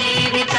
जीवित